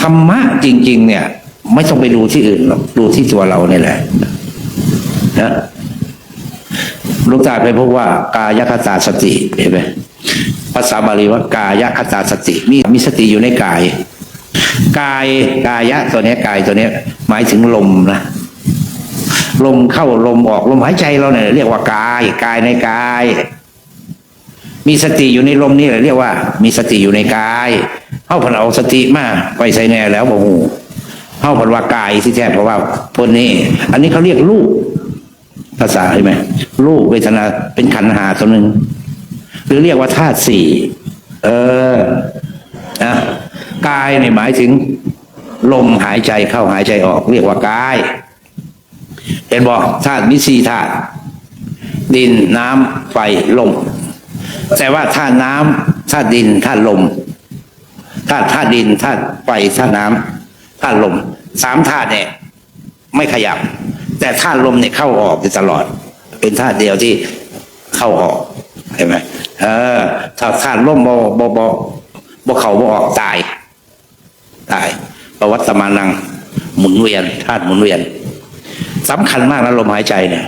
ธรรมะจริง ๆ เนี่ย ไม่ต้องไปดูที่อื่นหรอกดูที่ตัวเราเนี่ยแหละนะลูกตาไปพบว่ากายคตาสติเห็นไหมภาษาบาลีว่ากายคตาสติ มีมีสติอยู่ในกาย กายกายะตัวเนี้ยกายตัวเนี้ยหมายถึงลมนะลมเข้าลมออกลมหายใจเราเนี่ยเรียกว่ากายกายในกาย มีสติอยู่ในลมนี่แหละเรียกว่า มีสติอยู่ในกาย เข้าพันเอาสติมาไปใส่แน่แล้วบอกหูเข้าพันว่ากายที่แท้เพราะว่าพวกนี้ อันนี้เขาเรียกรูปภาษาใช่ไหมรูปเวทนาเป็นขันหาตัวหนึ่งหรือเรียกว่าธาตุสี่เออนะกายเนี่ยหมายถึง ลมหายใจเข้าหายใจออก เรียกว่ากาย เห็นบอกธาตุมีสี่ธาตุดินน้ำไฟลมแต่ว่าธาตุน้ำธาตุดินธาตุลม ธาตุธาตุดินธาตุไฟธาตุน้ำธาตุลมสามธาตุเนี่ยไม่ขยับ แต่ธาตุลมเนี่ยเข้าออกอยู่ตลอด เป็นธาตุเดียวที่เข้าออกเห็นไหมเออถ้าธาตุลมบ่บ่บ่บ่เขาบ่ออกตายตายประวัติมานังหมุนเวียนธาตุหมุนเวียนสำคัญมากนะลมหายใจเนี่ย